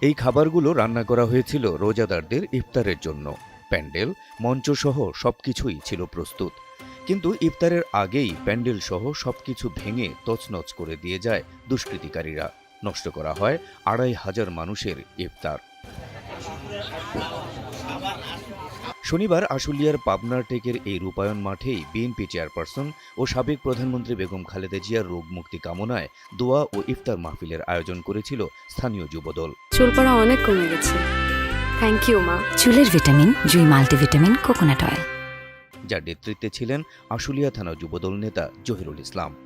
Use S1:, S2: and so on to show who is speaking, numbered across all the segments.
S1: এই খাবারগুলো রান্না করা হয়েছিল রোজাদারদের ইফতারের জন্য। প্যান্ডেল, মঞ্চসহ সবকিছুই ছিল প্রস্তুত। কিন্তু ইফতারের আগেই প্যান্ডেল সহ সব কিছু ভেঙে তছনছ করে দিয়ে যায় দুষ্কৃতিকারীরা। নষ্ট করা হয় আড়াই হাজার মানুষের ইফতার। শনিবার আশুলিয়ার পাবনার টেকের এই রূপায়ণ মাঠেই বিএনপি চেয়ারপারসন ও সাবেক প্রধানমন্ত্রী বেগম খালেদা জিয়ার রোগ মুক্তি কামনায় দোয়া ও ইফতার মাহফিলের আয়োজন করেছিল স্থানীয় যুবদল।
S2: চুল পড়া অনেক কমে গেছে। থ্যাংক ইউ মা।
S3: চুলের vitamin Jui multivitamin coconut oil.
S1: যার নেতৃত্বে ছিলেন আশুলিয়া থানা যুবদল নেতা জহিরুল ইসলাম।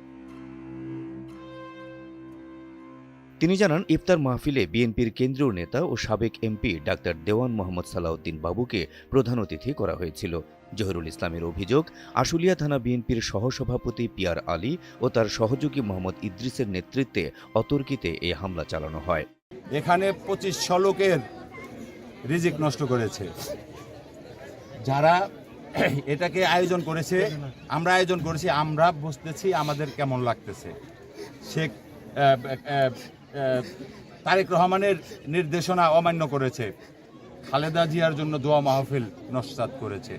S1: তিনি জানান ইফতার মাহফিলে বিএনপির কেন্দ্রীয় নেতা ও সাবেক এমপি ডাক্তার দেওয়ান মোহাম্মদ সালাউদ্দিন বাবুকে প্রধান অতিথি করা হয়েছিল। জহিরুল ইসলামের অভিযোগ আশুলিয়া থানা বিএনপির সহসভাপতি পিয়ার আলী ও তার সহযোগী মোহাম্মদ ইদ্রিসের নেতৃত্বে অতর্কিতে এই হামলা চালানো হয়।
S4: এখানে পঁচিশশো লোকের রিজিক নষ্ট করেছে। যারা এটাকে আয়োজন করেছে আমরা আয়োজন করেছি আমরা বুঝতেছি আমাদের কেমন লাগতেছে। আহ, তারেক রহমানের নির্দেশনা অমান্য করেছে। খালেদা জিয়ার জন্য দোয়া মাহফিল নস্বাত করেছে।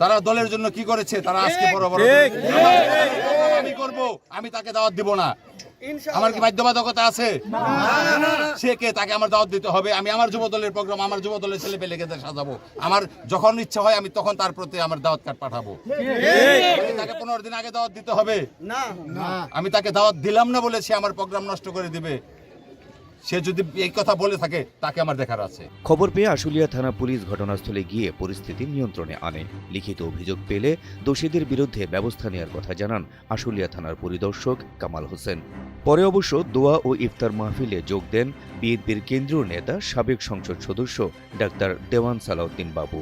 S4: তারা দলের জন্য কি করেছে? তারা আজকে বড় বড় আমি করব আমি তাকে দাওয়াত দিব না। আমার কি বাধ্যবাধকতা আছে? সে কে তাকে আমার দাওয়াত দিতে হবে? আমি আমার যুব দলের প্রোগ্রাম আমার যুব দলের ছেলে পেলেকে সাজাবো। আমার যখন ইচ্ছা হয় আমি তখন তার প্রতি আমার দাওয়াত কার্ড পাঠাবো। তাকে পনেরো দিন আগে দাওয়াত দিতে হবে? না। আমি তাকে দাওয়াত দিলাম না বলে সে আমার প্রোগ্রাম নষ্ট করে দিবে। সে যদি এই কথা বলে থাকে, তাকে আমার দেখার আছে।
S1: খবর পেয়ে আশুলিয়া থানা পুলিশ ঘটনাস্থলে গিয়ে পরিস্থিতি নিয়ন্ত্রণে আনে। লিখিত অভিযোগ পেলে দোষীদের বিরুদ্ধে ব্যবস্থা নেওয়ার কথা জানান আশুলিয়া থানার পরিদর্শক কামাল হোসেন। পরে অবশ্য দোয়া ও ইফতার মাহফিলে যোগ দেন বিএনপির কেন্দ্রীয় নেতা, সাবেক সংসদ সদস্য ডাক্তার দেওয়ান সালাউদ্দিন বাবু।